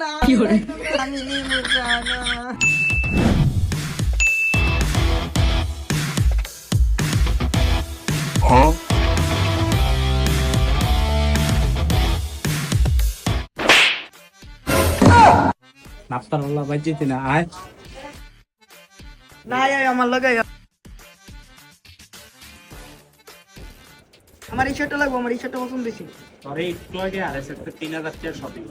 না। আমি নিবো না বাজিতে আয়। না আয় আমার লাগাই আমার এই শার্টটা লাগবো আমার এই শার্টটা পছন্দ হয়েছে। তোরে একটু আগে আর এসে তিন হাজার টাকা শপিং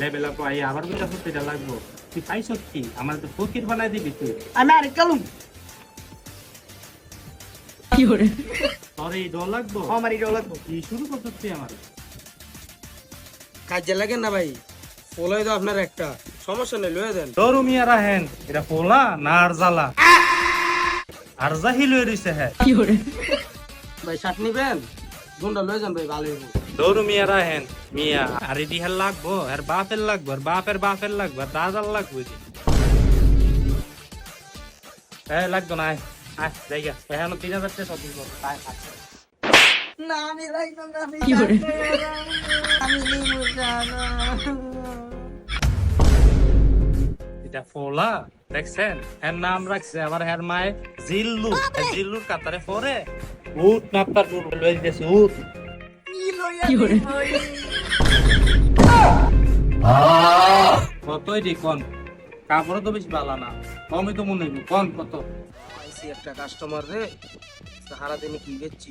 লেভেল আপ আই আবার বুঝা সত্যি লাগবো। তুই পাই সত্যি আমার তো ফকির বানাই দিবি তুই। আমি তোর এই ডর লাগবো? আমার এইটাও লাগবো। কি শুরু করছিস তুই আমার? কাজে লাগেন না ভাই। পোলাই তো আপনার একটা। সমস্যা নেই লয়ে দেন। ডরু মিয়া রাহেন এটা পোলা না আর জ্বালা? আর জাহিল হয়ে রইছে হ্যাঁ ভাই শার্ট নিবেন? গুন্ডা লয়ে যান ভাই ভালো হইব। ডরু মিয়া রাহেন মিয়া। আর হেল লাগবো আর বাপের লাগবো আর বাপের বাপের লাগবো আর দাদার লাগবো হ্যাঁ লাগতো না আয় আয় জায়গা এখন তিন হাজার টাকা শপিং করব। আয়, আয়। না আমি লাগবো না আমি লাগবো না। আমি নিবো না এটা ফোলা দেখছেন? এর নাম রাখছে আবার এর মায়ে জিল্লু। জিল্লুর কাতারে পরে। উট নাপ্তার পুর লই দিবই? কতই দি কোন? কাপড় তো বেশি ভালো না। কমই তো মনে হইব। কোন কত? পাইছি একটা কাস্টমার রে সাহারা দিনে কি গেছি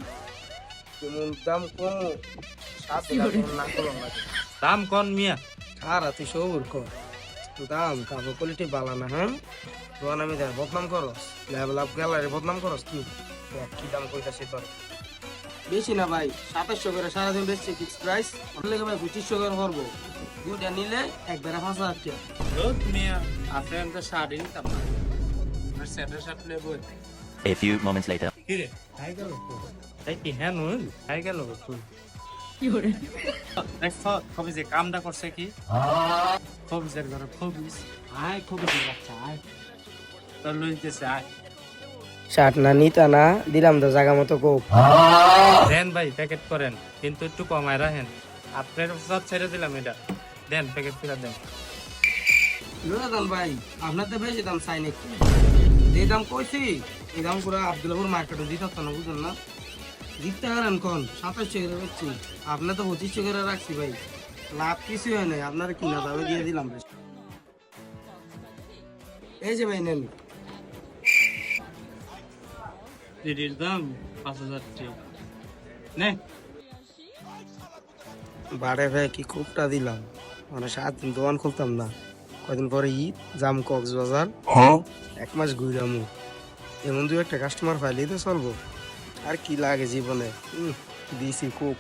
কেমন দাম কম? সাত না করলাম দাম কোন মিয়া। সারা তুই সবুর কর। দাম কাপড় কোয়ালিটি ভালো না হ্যাঁ? দোকান আমি দেখ বদনাম করস। লেভেল আপ গ্যালারি বদনাম করস কি দেখ কি দাম কইতাছি তোর। বেশি না ভাই সাতাশশো করে সারাদিন বেশি ফিক্স প্রাইস লেগে ভাই পঁচিশশো করে করব। দুইটা নিলে একবারে পাঁচ হাজার টাকা। রোদ মিয়া আপনি তো শাড়ি নিতাম না। আর স্যান্ডেল শার্ট নেব A few moments later. কি রে? খাই গেল তাই কি হ্যাঁ নুন? খাই গেল তুই দেখছ কবিজে কামটা করছে কি? কবিজের ঘরে কবিজ। আয় কবিজের বাচ্চা আয়। তোর লইতেছে আয়। শার্ট না নিতা না দিলাম তো জায়গা মতো কোক। দেন ভাই প্যাকেট করেন কিন্তু একটু কমায় রাখেন। আপনার সব ছেড়ে দিলাম এটা। দেন প্যাকেট ফিরা দেন। ভাই আপনার তো বেশি দাম চাই নাকি? যে দাম কইছি এই দাম পুরো আব্দুল্লাপুর মার্কেটে দিতে হতো না বুঝলেন না? দিতে পারেন কোন? সাতাশশো করে রাখছি আপনার তো পঁচিশশো করে রাখছি ভাই। লাভ কিছু হয় নাই আপনার কিনা দামে দিয়ে দিলাম এই যে ভাই নেন। এটির দাম পাঁচ হাজার টাকা। নে। বাড়ে ভাই কি কোপটা দিলাম? মানে সাত দিন দোকান খুলতাম না। কদিন পরে ঈদ জাম কক্সবাজার। এক মাস ঘুরামু। এমন দু একটা কাস্টমার পাইলেই তো চলবো। আর কি লাগে জীবনে? দিছি খুব